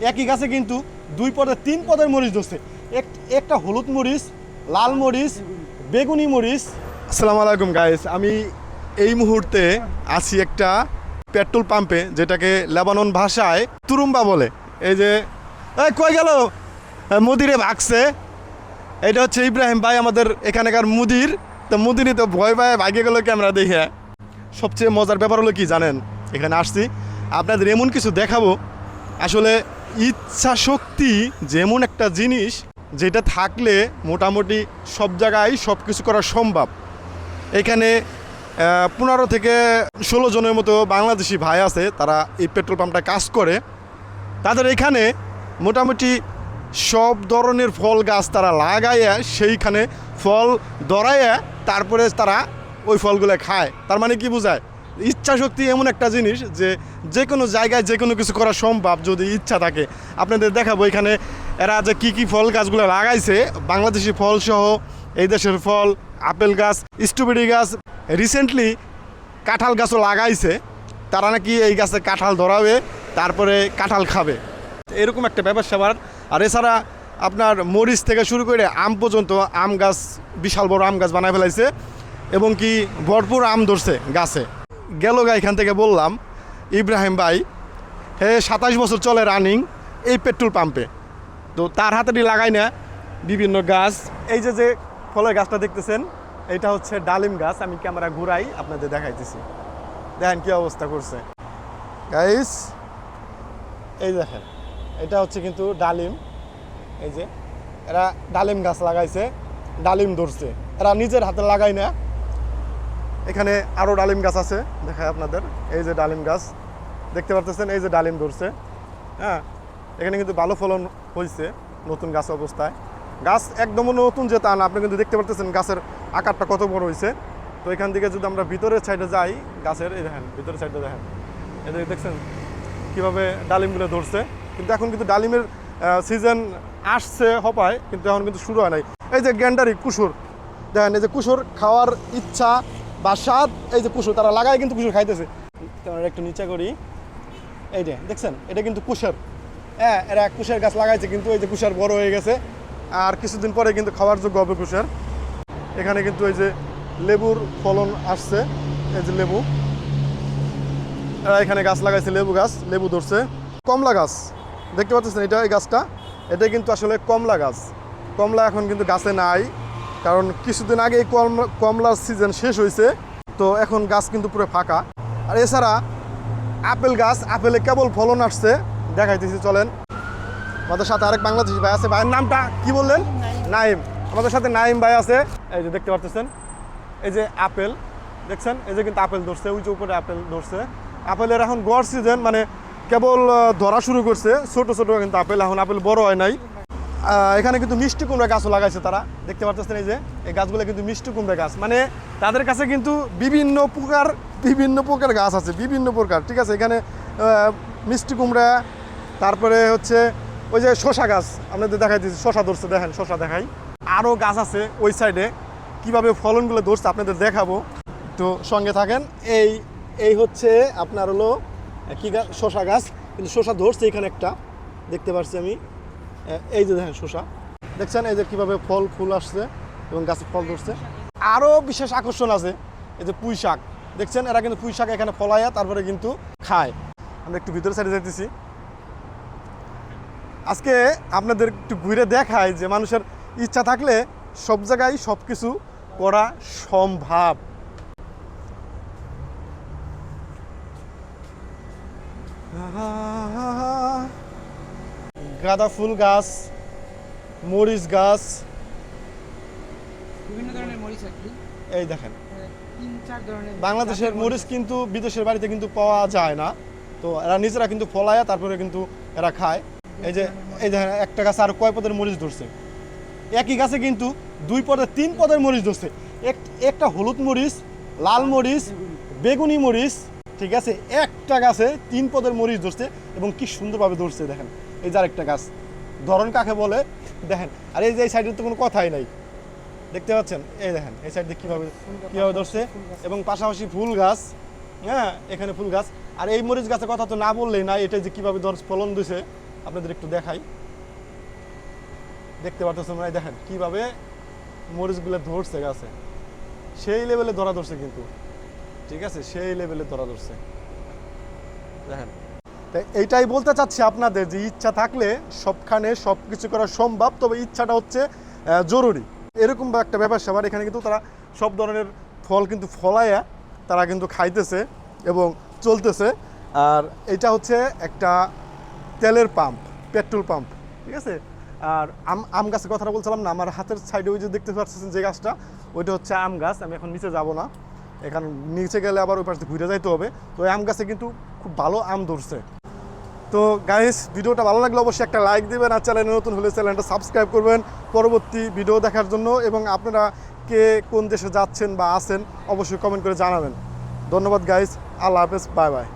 একই গাছে কিন্তু দুই পদের তিন পদের মরিচ ধরছে। এক- একটা হলুদ মরিচ, লাল মরিচ, বেগুনি মরিচ। আসসালামু আলাইকুম গাইস আমি এই মুহূর্তে আছি একটা পেট্রোল পাম্পে, যেটাকে লেবানন ভাষায় তুরুম্বা বলে। এই যে, এই কই গেল? মুদিরে ভাগছে। এটা হচ্ছে ইব্রাহিম ভাই, আমাদের এখানকার মুদির। তো মুদিরই তো ভয় পায় ভাগে গেল ক্যামেরা দেখে। সবচেয়ে মজার ব্যাপার হলো কি জানেন? এখানে আসছি। আপনাদের এমন কিছু দেখাবো। আসলে ইচ্ছা শক্তি যেমন একটা জিনিস যেটা থাকলে মোটামুটি সব জায়গায় সব কিছু করা সম্ভব। এখানে পনেরো থেকে ষোলো জনের মতো বাংলাদেশি ভাই আছে, তারা এই পেট্রোল পাম্পটা কাজ করে। তাদের এখানে মোটামুটি সব ধরনের ফল গাছ তারা লাগাইয়া সেইখানে ফল ধরাইয়া তারপরে তারা ওই ফলগুলো খায়। তার মানে কি বোঝায়? ইচ্ছা শক্তি এমন একটা জিনিস যে যে কোনো জায়গায় যে কোনো কিছু করা সম্ভব যদি ইচ্ছা থাকে। আপনাদের দেখাবো এখানে এরা যে কী কী ফল গাছগুলো লাগাইছে। বাংলাদেশি ফল সহ এই দেশের ফল, আপেল গাছ, স্ট্রবেরি গাছ রিসেন্টলি কাঁঠাল গাছও লাগাইছে। তারা নাকি এই গাছে কাঁঠাল ধরাবে, তারপরে কাঁঠাল খাবে। এরকম একটা ব্যাপার স্যাপার। আর এছাড়া আপনার মরিচ থেকে শুরু করে আম পর্যন্ত আম গাছ, বিশাল বড় আম গাছ বানায় ফেলাইছে এবং কি ভরপুর আম ধরছে গাছে। গেল গা এখান থেকে বললাম, ইব্রাহিম ভাই, হে সাতাশ বছর চলে রানিং এই পেট্রোল পাম্পে। তো তার হাতেরই লাগাই না বিভিন্ন গাছ। এই যে যে ফলের গাছটা দেখতেছেন, এটা হচ্ছে ডালিম গাছ। আমি ক্যামেরা ঘুরাই, আপনাদের দেখাইতেছি। দেখেন কি অবস্থা করছে। গাইস এই দেখেন, এটা হচ্ছে কিন্তু ডালিম। এই যে, এরা ডালিম গাছ লাগাইছে, ডালিম ধরছে। এরা নিজের হাতে লাগায় না এখানে আরও ডালিম গাছ আছে দেখায় আপনাদের। এই যে ডালিম গাছ, দেখতে পারতেছেন, এই যে ডালিম ধরছে। হ্যাঁ এখানে কিন্তু ভালো ফলন হয়েছে নতুন গাছ অবস্থায়। গাছ একদম নতুন যে তা না, আপনি কিন্তু দেখতে পারতেছেন গাছের আকারটা কত বড় হয়েছে তো এখান থেকে যদি আমরা ভিতরের সাইডে যাই, গাছের, এই দেখেন, ভিতরের সাইডে দেখেন। যে দেখছেন কীভাবে ডালিমগুলো ধরছে। কিন্তু এখন কিন্তু ডালিমের সিজন আসছে হপায়, কিন্তু এখন কিন্তু শুরু হয় নাই। এই যে গ্যান্ডারি কুসুর। দেখেন, এই যে কুসুর খাওয়ার ইচ্ছা বা স্বাদ, এই যে কুসুর, তারা লাগায় কিন্তু কুসুর খাইতেছে। একটু নিচে করি। এই যে, দেখছেন? এটা কিন্তু কুশের হ্যাঁ এরা কুশের গাছ লাগাইছে, কিন্তু এই যে কুশের বড় হয়ে গেছে। আর কিছুদিন পরে কিন্তু খাওয়ার যোগ্য হবে কুশের এখানে কিন্তু এই যে লেবুর ফলন আসছে। এই যে লেবু। এরা এখানে গাছ লাগাইছে, লেবু গাছ, লেবু ধরছে। কমলা গাছ। দেখতে পাচ্ছেন এটা, এই গাছটা? এটা কিন্তু আসলে কমলা গাছ। কমলা এখন কিন্তু গাছে নাই। কারণ কিছুদিন আগে এই কমলা কমলার সিজন শেষ হয়েছে তো এখন গাছ কিন্তু পুরো ফাঁকা। আর এছাড়া আপেল গাছ আপেলে কেবল ফলন আসছে। দেখাইতেছি চলেন। আমাদের সাথে আরেক বাংলাদেশি ভাই আছে। ভাইয়ের নামটা কি বললেন? নাইম। আমাদের সাথে নাইম ভাই আছে। এই যে দেখতে পারতেছেন এই যে আপেল দেখছেন? এই যে কিন্তু আপেল ধরছে উঁচু উপরে আপেল ধরছে। আপেলের এখন গড় সিজন মানে কেবল ধরা শুরু করছে ছোট ছোট কিন্তু আপেল। এখন আপেল বড় হয় নাই। এখানে কিন্তু মিষ্টি কুমড়া গাছও লাগাইছে তারা। দেখতে পারতেছেন এই যে, এই গাছগুলো কিন্তু মিষ্টি কুমড়া গাছ। মানে তাদের কাছে কিন্তু বিভিন্ন প্রকার বিভিন্ন প্রকার গাছ আছে, বিভিন্ন প্রকার। ঠিক আছে, এখানে মিষ্টি কুমড়া, তারপরে হচ্ছে ওই যে শশা গাছ। আপনাদের দেখাই দিচ্ছি শশা ধরছে, দেখেন শশা দেখাই। আরও গাছ আছে ওই সাইডে। কীভাবে ফলনগুলো ধরছে আপনাদের দেখাবো। তো সঙ্গে থাকেন, এই এই হচ্ছে আপনার হলো, কি গাছ শশা গাছ। কিন্তু শশা ধরছে এখানে একটা। দেখতে পাচ্ছি আমি। এই যে দেখেন শশা দেখছেন এই যে কীভাবে ফল, ফুল আসছে এবং গাছে ফল ধরছে। আরও বিশেষ আকর্ষণ আছে এই যে পুঁই শাক। দেখছেন, এরা কিন্তু পুঁই শাক এখানে ফলাইয়া তারপরে কিন্তু খায়। আমরা একটু ভিতরে সাইডে যাইতেছি। আজকে আপনাদের একটু ঘুরে দেখায় যে মানুষের ইচ্ছা থাকলে সব জায়গায় সব কিছু করা সম্ভব। গাঁদা ফুল গাছ মরিচ গাছ। বিভিন্ন ধরনের মরিচ এই দেখেন। বাংলাদেশের মরিচ কিন্তু বিদেশের বাড়িতে কিন্তু পাওয়া যায় না। তো এরা নিজেরা কিন্তু ফলায়া তারপরে কিন্তু এরা খায়। এই যে এই দেখেন একটা গাছে আর কয় পদের মরিচ ধরছে? একই গাছে কিন্তু দুই পদের তিন পদের মরিচ ধরছে। এক একটা হলুদ মরিচ লাল মরিচ বেগুনি মরিচ ঠিক আছে? একটা গাছে তিন পদের মরিচ ধরছে এবং কি সুন্দরভাবে ধরছে দেখেন। এই যে আরেকটা গাছ। ধরন কাকে বলে? দেখেন, আর এই যে এই সাইডের তো কোনো কথাই নাই। দেখতে পাচ্ছেন? এই দেখেন, এই সাইড দিয়ে কীভাবে কীভাবে ধরছে? এবং পাশাপাশি ফুল গাছ হ্যাঁ এখানে ফুল গাছ। আর এই মরিচ গাছের কথা তো না বললেই না এটা যে কীভাবে ধর ফলন দিছে, আপনাদের একটু দেখাই। দেখতে পারতেছেন মানে দেখেন, কীভাবে মরিচগুলো ধরছে গাছে। সেই লেভেলে ধরা ধরছে কিন্তু। ঠিক আছে? সেই লেভেলে ধরা ধরছে। দেখেন তাই এইটাই বলতে চাচ্ছি আপনাদের যে ইচ্ছা থাকলে সবখানে সব কিছু করা সম্ভব, তবে ইচ্ছাটা হচ্ছে জরুরি। এরকম একটা ব্যাপার স্যাপার এখানে কিন্তু তারা সব ধরনের ফল কিন্তু ফলাইয়া তারা কিন্তু খাইতেছে এবং চলতেছে। আর এটা হচ্ছে একটা তেলের পাম্প, পেট্রোল পাম্প, ঠিক আছে? আর আম আম গাছের কথাটা বলছিলাম না, আমার হাতের সাইডে ওই যে দেখতে পাচ্ছেন যে গাছটা, ওইটা হচ্ছে আম গাছ, আমি এখন নিচে যাব না। এখানে, নিচে গেলে আবার ওই পাশে ঘুরে যাইতে হবে। তো আম গাছে কিন্তু খুব ভালো আম ধরছে। তো গাইস ভিডিওটা ভালো লাগলে অবশ্যই একটা লাইক দেবেন আর চ্যানেলে নতুন হলে চ্যানেলটা সাবস্ক্রাইব করবেন। পরবর্তী ভিডিও দেখার জন্য এবং আপনারা কে কোন দেশে যাচ্ছেন বা আছেন, অবশ্যই কমেন্ট করে জানাবেন। ধন্যবাদ গাইস আল্লাহ হাফেজ বাই বাই